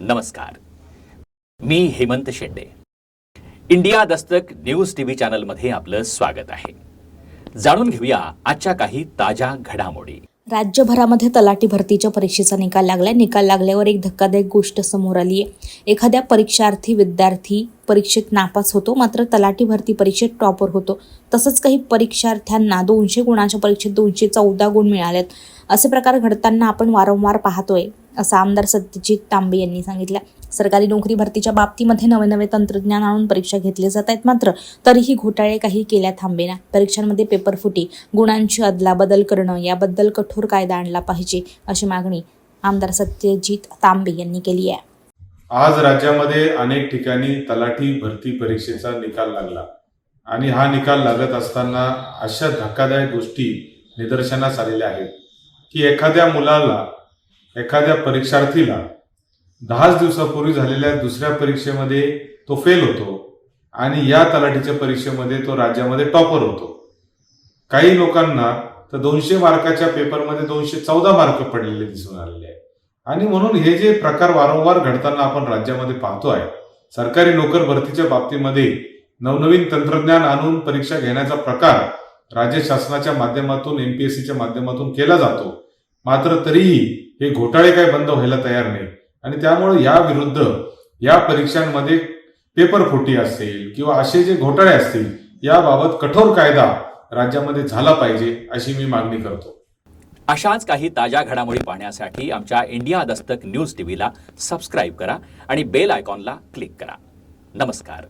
नमस्कार. मी Hemant Shende. India Dastak news TV चॅनलमध्ये आपलं स्वागत आहे. जाणून घेऊया आजच्या काही ताज्या घडामोडी. राज्यभरामध्ये तलाठी भरतीच्या परीक्षेचा निकाल लागलाय. निकाल लागल्यावर एक धक्कादायक गोष्ट समोर आली आहे एखाद्या परीक्षार्थी विद्यार्थी परीक्षेत नापास होतो मात्र तलाठी भरती परीक्षेत टॉपर होतो. तसंच काही परीक्षार्थ्यांना दोनशे गुणाच्या परीक्षेत दोनशे चौदा गुण मिळालेत. असे प्रकार घडताना आपण वारंवार पाहतोय असं आमदार सत्यजित तांबे यांनी सांगितलं. सरकारी नोकरी भरतीच्या बाबतीमध्ये नवे नवे तंत्रज्ञान आणून परीक्षा घेतले जात आहेत मात्र तरीही घोटाळे काही केल्या थांबेना परीक्षांमध्ये पेपर फुटी गुणांची अदलाबदल करणं याबद्दल कठोर कायदा आणला पाहिजे अशी मागणी आमदार सत्यजित तांबे यांनी केली आहे. आज राज्यामध्ये अनेक ठिकाणी तलाठी भरती परीक्षेचा निकाल लागला. आणि हा निकाल लागत असताना अशा धक्कादायक गोष्टी निदर्शनास आलेल्या आहेत. की एखाद्या मुलाला एखाद्या परीक्षार्थीला दहाच दिवसापूर्वी झालेल्या दुसऱ्या परीक्षेमध्ये तो फेल होतो आणि या तलाठीच्या परीक्षेमध्ये तो राज्यामध्ये टॉपर होतो. काही लोकांना तर दोनशे मार्काच्या पेपरमध्ये दोनशे चौदा मार्क पडलेले दिसून आलेले आहे आणि म्हणून हे जे प्रकार वारंवार घडताना आपण राज्यामध्ये पाहतो आहे सरकारी नोकर भरतीच्या बाबतीमध्ये नवनवीन तंत्रज्ञान आणून परीक्षा घेण्याचा प्रकार राज्य शासनाच्या माध्यमातून एमपीएससीच्या माध्यमातून केला जातो. मात्र तरीही हे घोटाळे काय बंद व्हायला तयार नाही. आणि त्यामुळे या विरुद्ध या परीक्षांमध्ये पेपर फुटी असेल किंवा असे जे घोटाळे असतील याबाबत कठोर कायदा राज्यामध्ये झाला पाहिजे अशी मी मागणी करतो. अशाच काही ताज्या घडामोडी पाहण्यासाठी आमच्या इंडिया दस्तक न्यूज टीव्हीला सबस्क्राईब करा आणि बेल आयकॉनला क्लिक करा. नमस्कार.